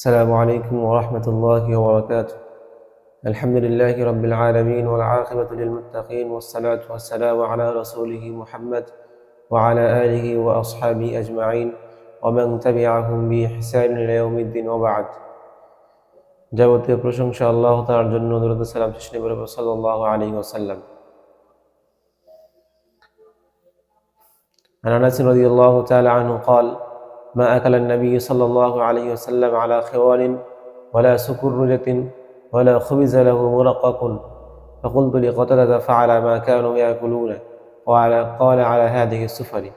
السلام عليكم ورحمة الله وبركاته الحمد لله رب العالمين والعاقبة للمتقين والصلاة والسلام على رسوله محمد وعلى آله وأصحابه أجمعين ومن تبعهم بإحسان إلى يوم الدين وبعد যাবতীয় প্রশংসা আল্লাহ তাআলার জন্য দরুদ সালাম শেষ নবী সাল্লাল্লাহু আলাইহি ওয়াসাল্লাম عن انس رضي الله تعالى عنه قال ما اكل النبي صلى الله عليه وسلم على خوان ولا سكرجة ولا خبز له مرقق فقلت لقتلة فعل ما كانوا ياكلون وعلى قال على هذه السفر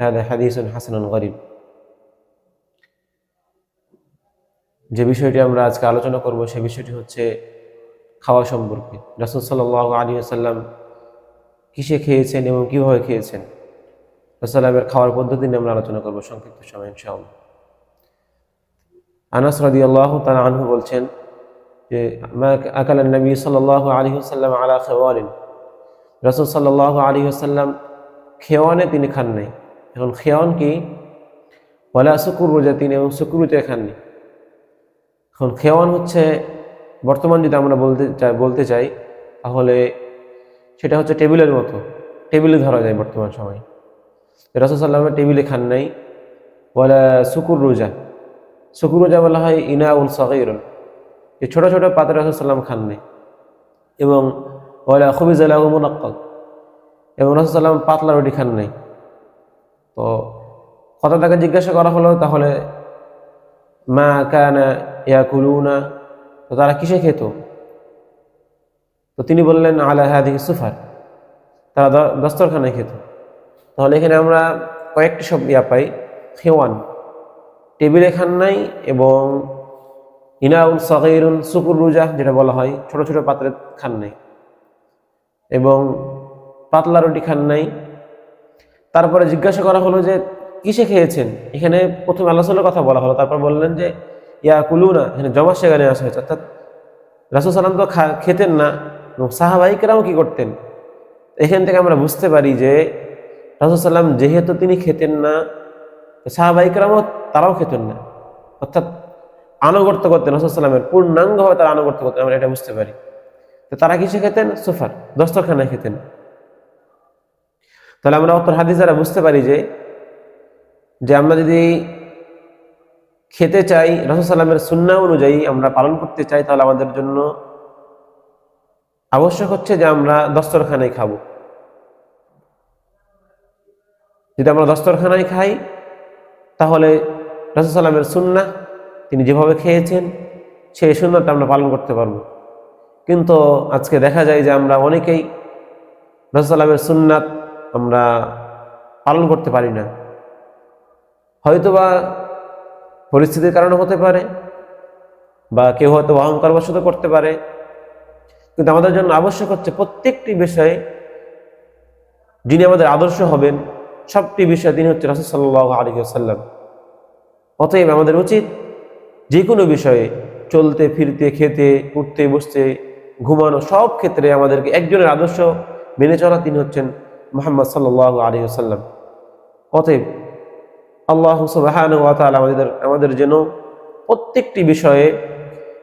هذا حديث حسن غريب যে বিষয়টি আমরা আজকে আলোচনা করব সে বিষয়টি হচ্ছে খাওয়া সম্পর্কে রাসুল সাল্লাহ আলী আসাল্লাম কিসে খেয়েছেন এবং কীভাবে খেয়েছেন রাসাল্লামের খাওয়ার পদ্ধতি নিয়ে আমরা আলোচনা করব সংক্ষিপ্ত সময়, ইনশাআল্লাহ। আনাস রাদি আল্লাহ তালা আনহু বলছেন যে আকাল নবী সাল্লাহ আলী আসাল্লাম আলা খেওয়ালিন রসুল সাল্লাহ আলী আসাল্লাম খেওয়ানে তিনি খান নাই। এখন খেওয়ান কি? ওলা শুকুর রোজা তিনি এবং শুকুরুতে খাননি এখন খেওয়ান হচ্ছে, বর্তমান যদি আমরা বলতে চাই বলতে চাই, তাহলে সেটা হচ্ছে টেবিলের মতো। টেবিলে ধরা যায় বর্তমান সময়। রসদাল্লামের টেবিলে খান নাই। বলে শুকুর রোজা। শুকুর রোজা বলা হয় ইনা উল সগৈরুল এই ছোটো ছোটো পাতে রসদাল্লাম খান নাই। এবং বলে খুবই জেলা মুনাক্কল এবং রসদাল্লাম পাতলা রুটি খান নাই। তো কথা তাকে জিজ্ঞাসা করা হলো, তাহলে মা কানা ইয়া কুলুনা তো তারা কিসে খেত? তো তিনি বললেন, আলা হাদিকে সুফার। তারা দস্তরখানায় খেত। তাহলে এখানে আমরা কয়েকটি সব ইয়া পাই। খেওয়ান। টেবিলে খান নাই এবং ইনাউল সগৈরুন সুকুর রুজা যেটা বলা হয়, ছোট ছোট পাত্রে খান নাই। এবং পাতলা রুটি খান নাই। তারপরে জিজ্ঞাসা করা হলো যে, কিসে খেয়েছেন? এখানে প্রথম আল্লাহ কথা বলা হলো, তারপর বললেন যে, ইয়া কুলুনা, এখানে জমা সেখানে আসা হয়েছে। অর্থাৎ রাসুল সাল্লাম তো খেতেন না, এবং সাহাবাহিকেরাও কি করতেন? এখান থেকে আমরা বুঝতে পারি যে রাসুল সাল্লাম যেহেতু তিনি খেতেন না সাহাবাহিকরামও তারাও খেতেন না। অর্থাৎ আনুগত্য করতেন রাসুল সাল্লামের, পূর্ণাঙ্গভাবে তারা আনুগত্য করতেন, আমরা এটা বুঝতে পারি। তো তারা কিসে খেতেন? সোফার, দস্তরখানায় খেতেন। তাহলে আমরা অত হাদিস দ্বারা বুঝতে পারি যে যে আমরা যদি খেতে চাই, রসুল সাল্লামের সুন্না অনুযায়ী আমরা পালন করতে চাই, তাহলে আমাদের জন্য আবশ্যক হচ্ছে যে আমরা দস্তরখানায় খাব। যদি আমরা দস্তরখানায় খাই, তাহলে রসুল সাল্লামের সুন্না তিনি যেভাবে খেয়েছেন, সেই সুন্নাটা আমরা পালন করতে পারব। কিন্তু আজকে দেখা যায় যে আমরা অনেকেই রসুল সাল্লামের সুন্নাত আমরা পালন করতে পারি না। হয়তোবা পরিস্থিতির কারণে হতে পারে, বা কেউ হয়তো অহংকার বশত করতে পারে। কিন্তু আমাদের জন্য আবশ্যক হচ্ছে প্রত্যেকটি বিষয়ে যিনি আমাদের আদর্শ হবেন সবটি বিষয়ে তিনি হচ্ছে রাসুল সাল্লাহ আলী সাল্লাম অতএব আমাদের উচিত যে কোনো বিষয়ে চলতে, ফিরতে, খেতে, উঠতে, বসতে, ঘুমানো সব ক্ষেত্রে আমাদেরকে একজনের আদর্শ মেনে চলা তিনি হচ্ছেন মোহাম্মদ সাল্লাহ আলী সাল্লাম অতএব আল্লাহ সুবাহান আমাদের আমাদের যেন প্রত্যেকটি বিষয়ে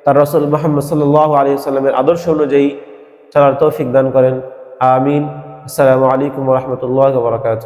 তার রসুল মোহাম্মদ সাল্লাহ আলী সাল্লামের আদর্শ অনুযায়ী চলার তৌফিক দান করেন। আমিন। আসসালামু আলাইকুম রহমতুল্লাহ বরকাত